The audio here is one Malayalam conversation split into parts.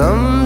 Some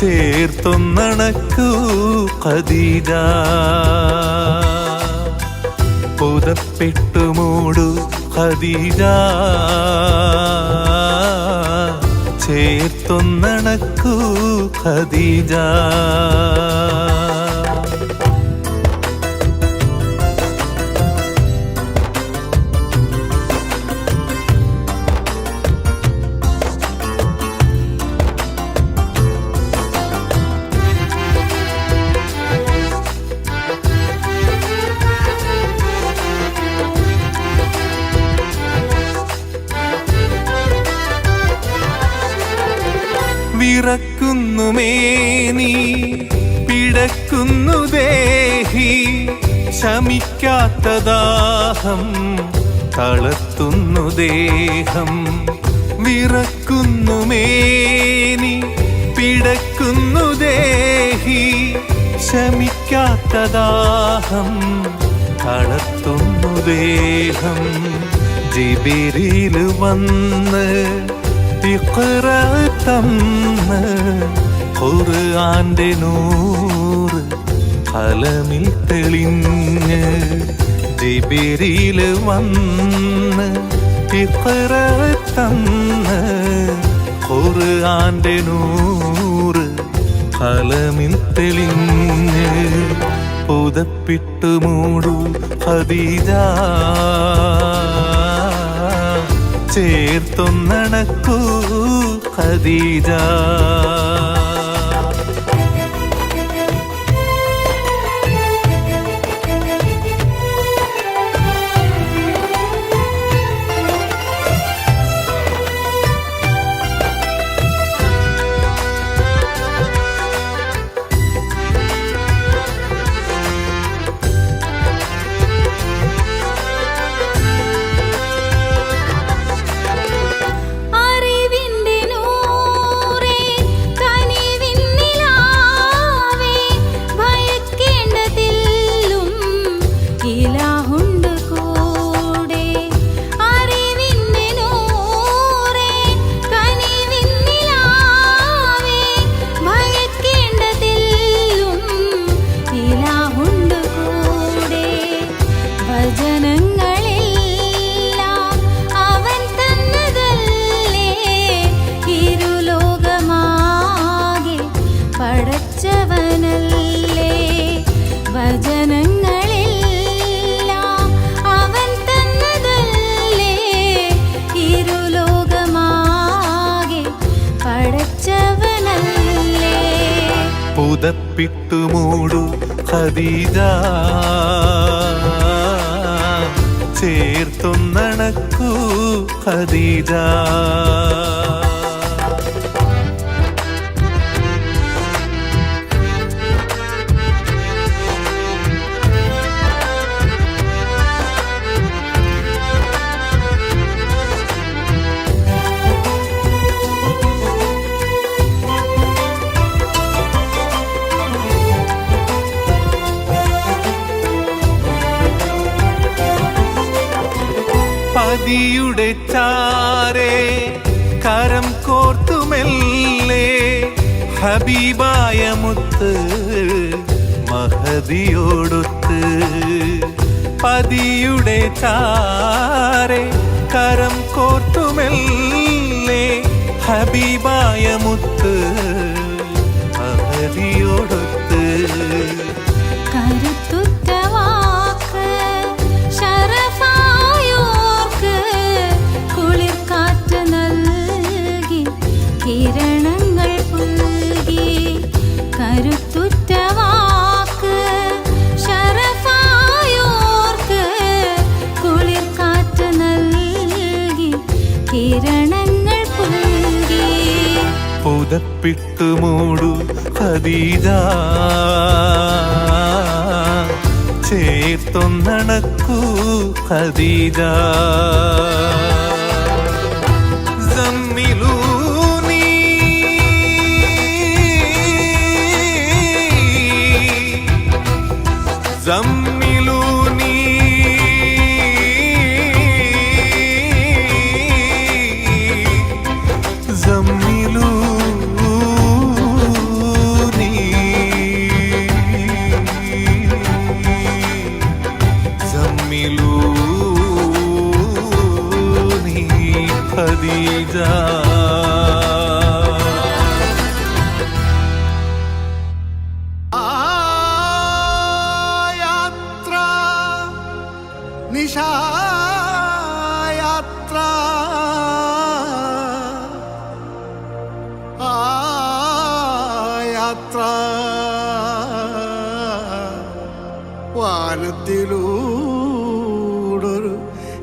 ചേർത്തൊന്നണക്കൂ ഖദീജ പുതപ്പെട്ടു മൂടു ഖദീജ ചേർത്തൊന്നണക്കൂ ഖദീജ വിറക്കുന്നു മേനി പിടക്കുന്നു ദേഹി ശമിക്കാത്ത ദാഹം തളർത്തുന്നു ദേഹം വിറക്കുന്നു മേനി പിടക്കുന്നു ദേഹി ശമിക്കാത്ത ദാഹം തളർത്തുന്നു ദേഹം ജിബിരിൽ വന്ന് ഇഖ്റ തന്ന് ഖുർആന്റെ നൂറ് കലമിൽ തെളിഞ്ഞ് ജിബിരിൽ വന്ന് ഇത്ര തന്ന് ഖുർആന്റെ നൂറ് ഫലമിൽ തെളിഞ്ഞ് പുതപ്പിട്ട് മൂടു ഹദീജ. ചേർത്തൊന്നണക്കൂ ഖദീജ പുതപ്പിട്ടു ഹദീജ ചേർത്തും ചേർത്തൊന്നണക്കൂ ഖദീജ പതിയുടെ ചാരേ കരം കോർത്തുമെല്ലേ ഹബീബായ മുത്ത് മഹദിയോടൊത്ത്. പതിയുടെ ചാരേ കരം കോർത്തുമെല്ലേ ഹബീബായ മുത്ത് മഹദിയോടൊത്ത്. പുതപ്പിട്ടു മൂടു ഖദീജ ചേർത്തൊന്നടക്കൂ ഖദീജ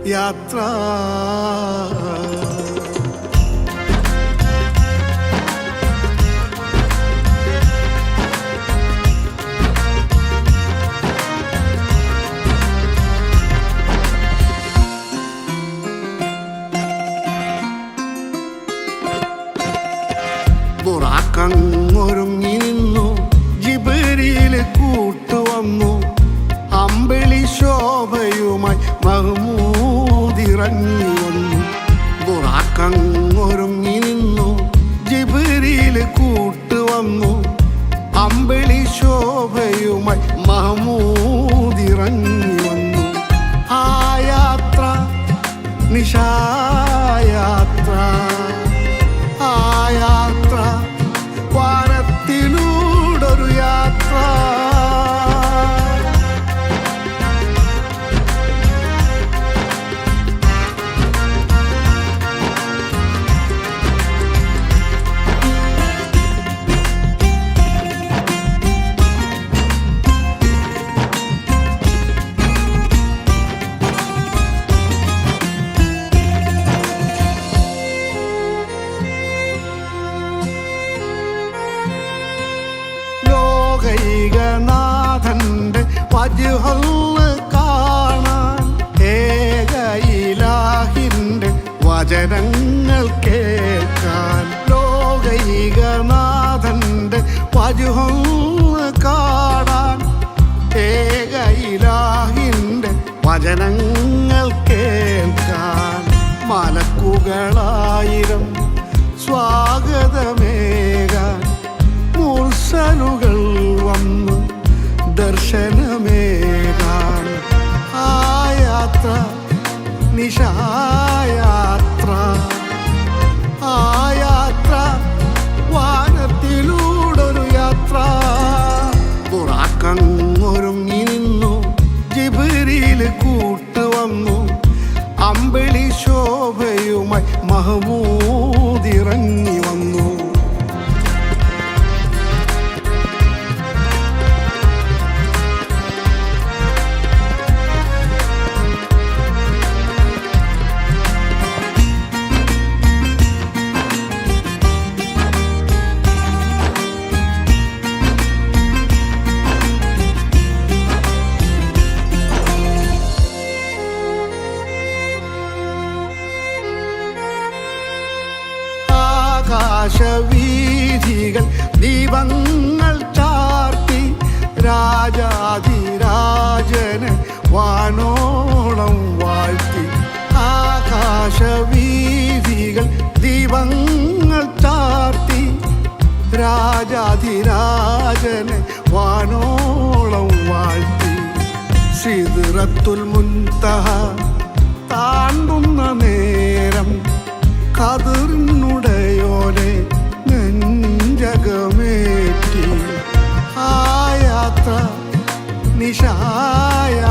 യാത്ര ബുറാക്കങ്ങൊരുങ്ങി മഹമൂദിറങ്ങി വന്നു ബുറാക്കങ്ങൊരുങ്ങി നിന്നു. ജിബിരിയിൽ കൂട്ടു വന്നു. അമ്പിളി ശോഭയുമായി മഹമൂദിറങ്ങി വന്നു ആ യാത്ര നിശായാത്ര ലോകൈകനാഥന്റെ കാടാൻ ഏക ഇലാഹിന്റെ വചനങ്ങൾ കേൾക്കാൻ മലക്കുകളായിരം സ്വാഗതമേകാൻ വാനോളം വാഴ്ത്തി സിദ്റത്തുൽ മുൻതഹ താണ്ടുന്ന നേരം കതിർന്നുടയോനെ നെഞ്ചകമേറ്റി ആ യാത്ര നിശായാത്ര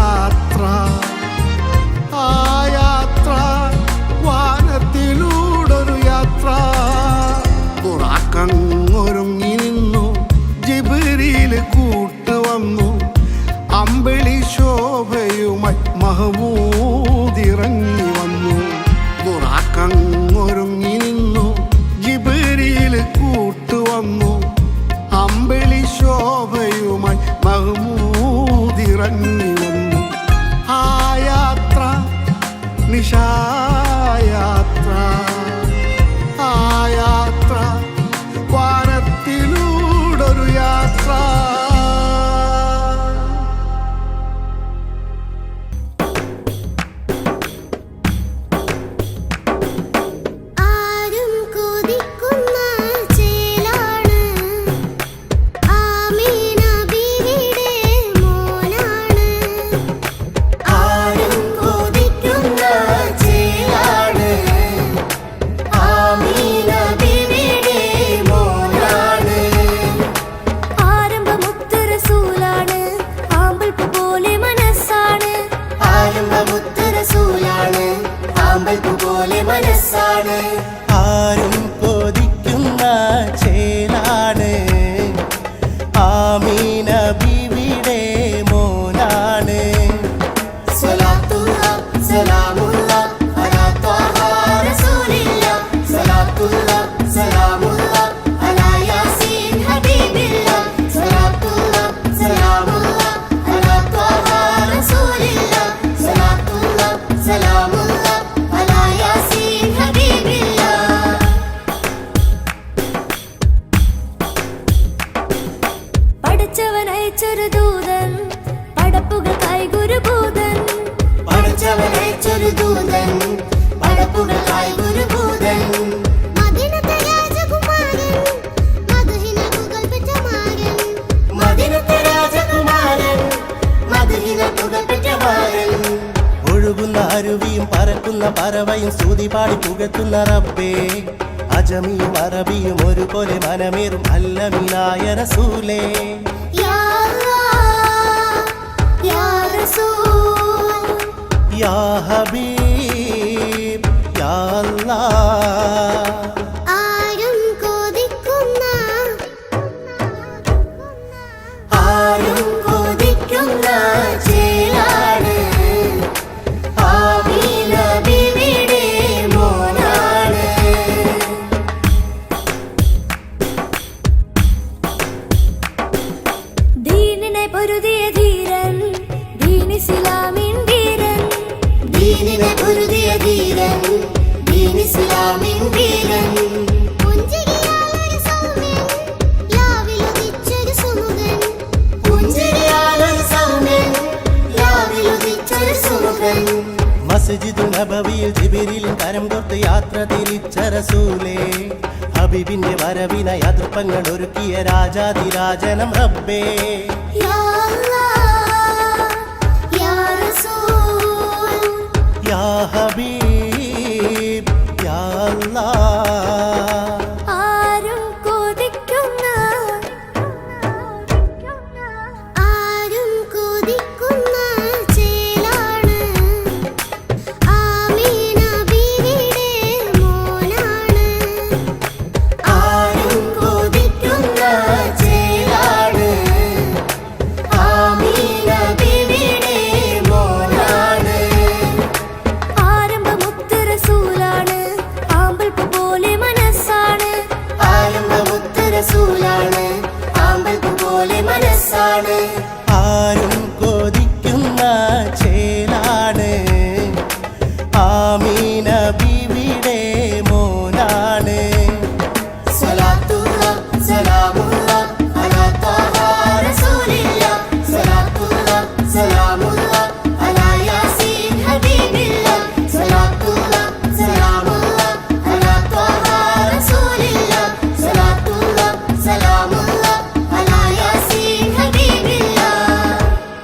பല പറവയും സ്തുതി പാടി പുകത്തുന്ന റബ്ബേ അജമിയും അറബിയും ഒരുപോലെ മനമേറും അല്ല മീനായ റസൂലേ യാ ഹബീബ് യാ അല്ലാ ജനം